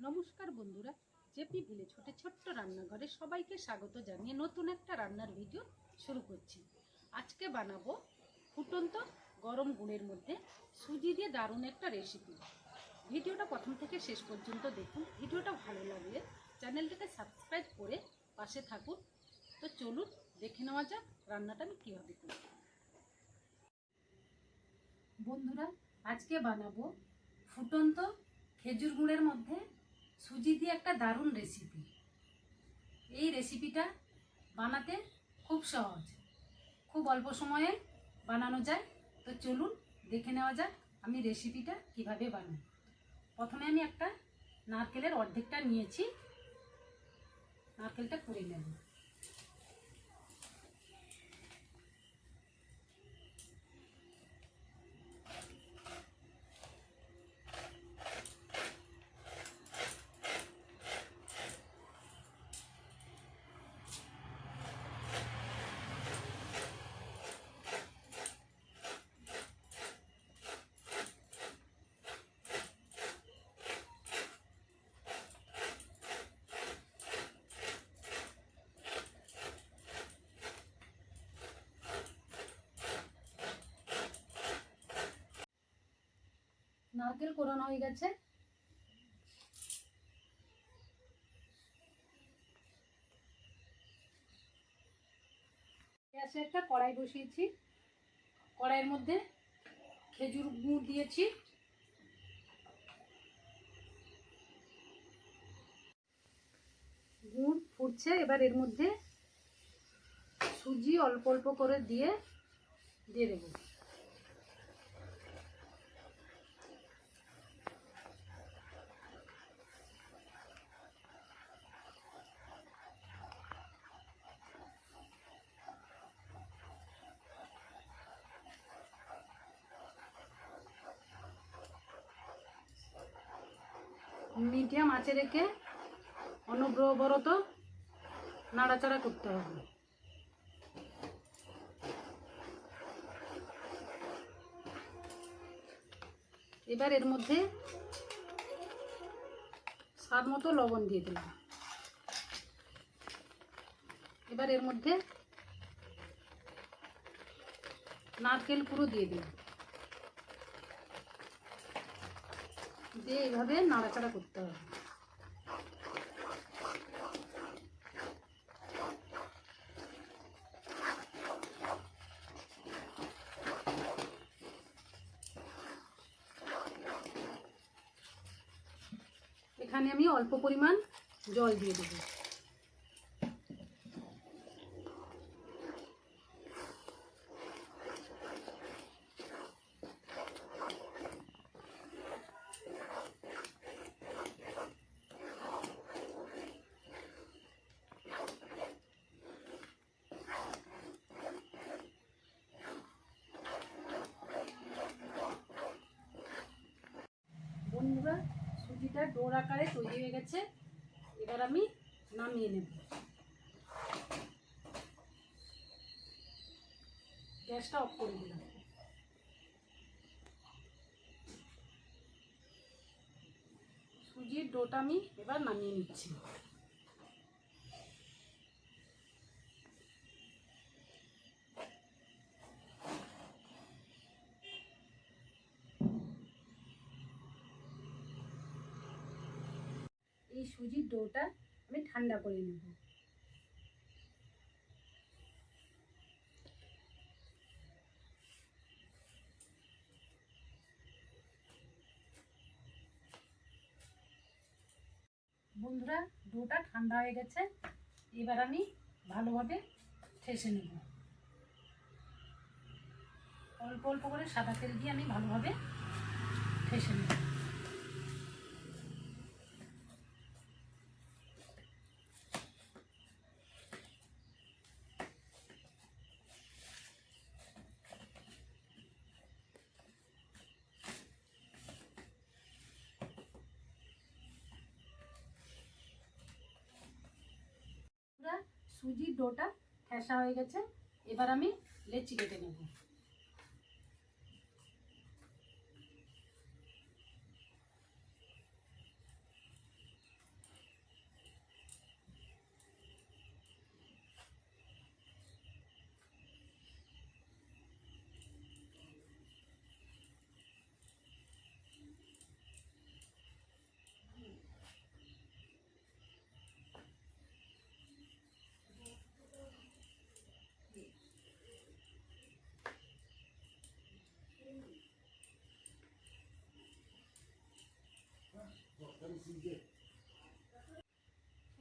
নমস্কার বন্ধুরা, JP Ville ছোট ছোট্ট রান্নাঘরে সবাইকে স্বাগত জানিয়ে নতুন একটা রান্নার ভিডিও শুরু করছি। আজকে বানাবো ফুটন্ত গরম গুড়ের মধ্যে সুজি দিয়ে দারুণ একটা রেসিপি ভিডিওটা প্রথম থেকে শেষ পর্যন্ত দেখুন, ভিডিওটা ভালো লাগলে চ্যানেলটাকে সাবস্ক্রাইব করে পাশে থাকুন। তো চলুন, দেখে নেওয়া যাক রান্নাটা আমি কীভাবে করি বন্ধুরা, আজকে বানাবো ফুটন্ত খেজুর গুড়ের মধ্যে সুজি দিয়ে একটা দারুণ রেসিপি এই রেসিপিটা বানাতে খুব সহজ। খুব অল্প সময়ে বানানো যায়। তো চলুন দেখে নেওয়া যাক আমি রেসিপিটা কীভাবে বানাই। প্রথমে আমি একটা নারকেলের অর্ধেকটা নিয়েছি। নারকেলটা করে নেব নারকেল কোরানো হয়ে গেছে। গ্যাসে একটা কড়াই বসিয়েছি। কড়াইয়ের মধ্যে খেজুর গুড় দিয়েছি। গুড় ফুটছে, এবার এর মধ্যে সুজি অল্প অল্প করে দিয়ে দিয়ে দেবো। মিডিয়াম আঁচে রেখে অনবরত নাড়াচাড়া করতে হবে। এবার এর মধ্যে স্বাদ মতো লবণ দিয়ে দিলাম। এবার এর মধ্যে নারকেল পুরো দিয়ে দিলাম। দিয়ে এইভাবে নাড়াচাড়া করতে হবে। এখানে আমি অল্প পরিমাণ জল দিয়ে দেবো বন্ধুরা সুজিটা ডোর আকারে তৈরি হয়ে গেছে। এবার আমি নামিয়ে নেব। গ্যাসটা অফ করে দিলাম। সুজির ডোটা আমি এবার নামিয়ে নিচ্ছি। এই সুজির ডোটা আমি ঠান্ডা করে নেব। বন্ধুরা, ডোটা ঠান্ডা হয়ে গেছে। এবার আমি ভালোভাবে ঠেসে নেব। অল্প অল্প করে সাদা তেল দিয়ে আমি ভালোভাবে ঠেসে নেব বন্ধুরা, সুজির ডোটা ঠেসা হয়ে গেছে। এবার আমি লেচি কেটে নেব।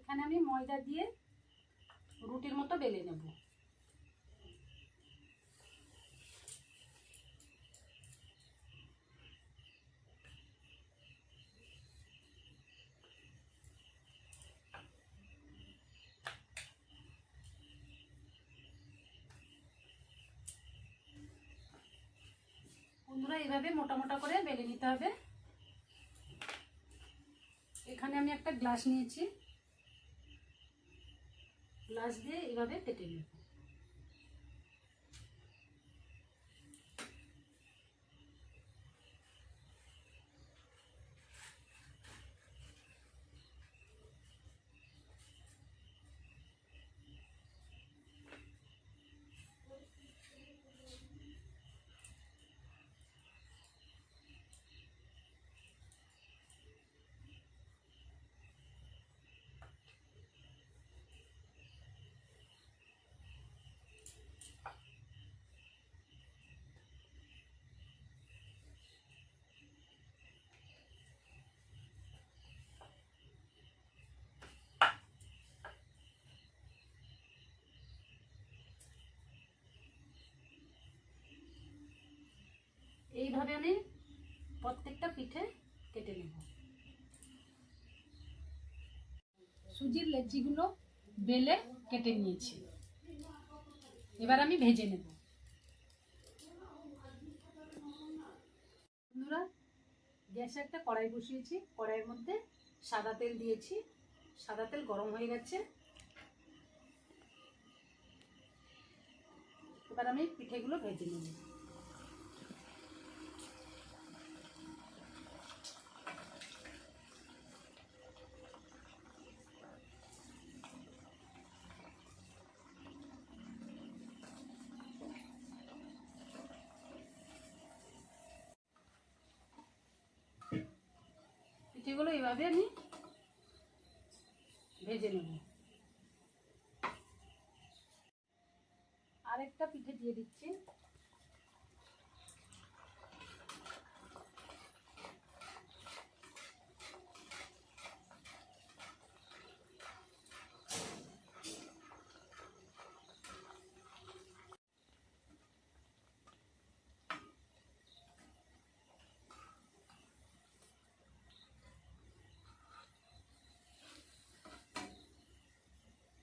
এখানে আমি ময়দা দিয়ে রুটির মতো বেলে নেব। বন্ধুরা, এইভাবে মোটা মোটা করে বেলে নিতে হবে এখানে আমি একটা গ্লাস নিয়েছি। গ্লাস দিয়ে এভাবে কেটে নেব। এইভাবে আমি প্রত্যেকটা পিঠে কেটে নেব। সুজির লেচিগুলো বেলে কেটে নিয়েছি। এবার আমি ভেজে নেব। বন্ধুরা, গ্যাসে একটা কড়াই বসিয়েছি। কড়াইয়ের মধ্যে সাদা তেল দিয়েছি। সাদা তেল গরম হয়ে গেছে। এবার আমি পিঠেগুলো ভেজে নেব। পিঠেগুলো এইভাবে আমি ভেজে নেব। আরেকটা পিঠে দিয়ে দিচ্ছি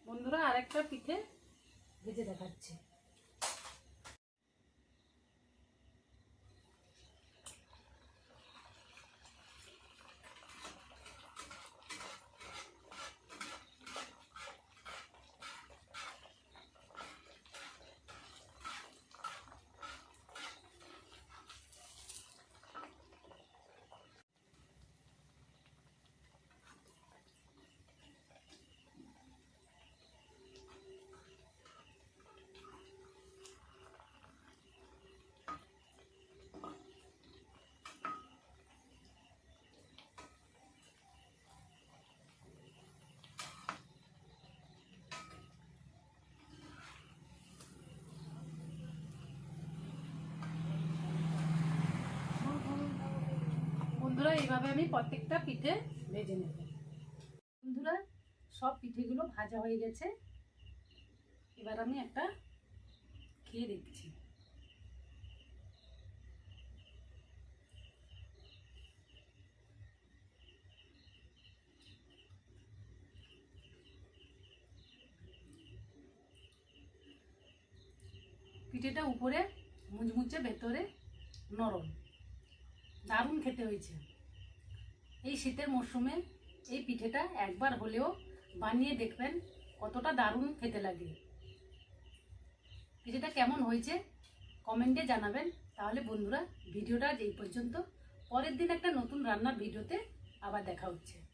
বন্ধুরা আরেকটা পিঠে ভেজে দেখাচ্ছি। বন্ধুরা, এইভাবে আমি প্রত্যেকটা পিঠে ভেজে নেব। বন্ধুরা, সব পিঠেগুলো ভাজা হয়ে গেছে। এবার আমি একটা খেয়ে দেখছি। পিঠেটা উপরে মুচমুচে ভেতরে নরম। দারুণ খেতে হয়েছে। এই শীতের মরশুমে এই পিঠেটা একবার হলেও বানিয়ে দেখবেন কতটা দারুণ খেতে লাগে। পিঠেটা কেমন হয়েছে কমেন্টে জানাবেন। তাহলে বন্ধুরা, ভিডিওটা এই পর্যন্ত। পরের দিন একটা নতুন রান্নার ভিডিওতে আবার দেখা হচ্ছে।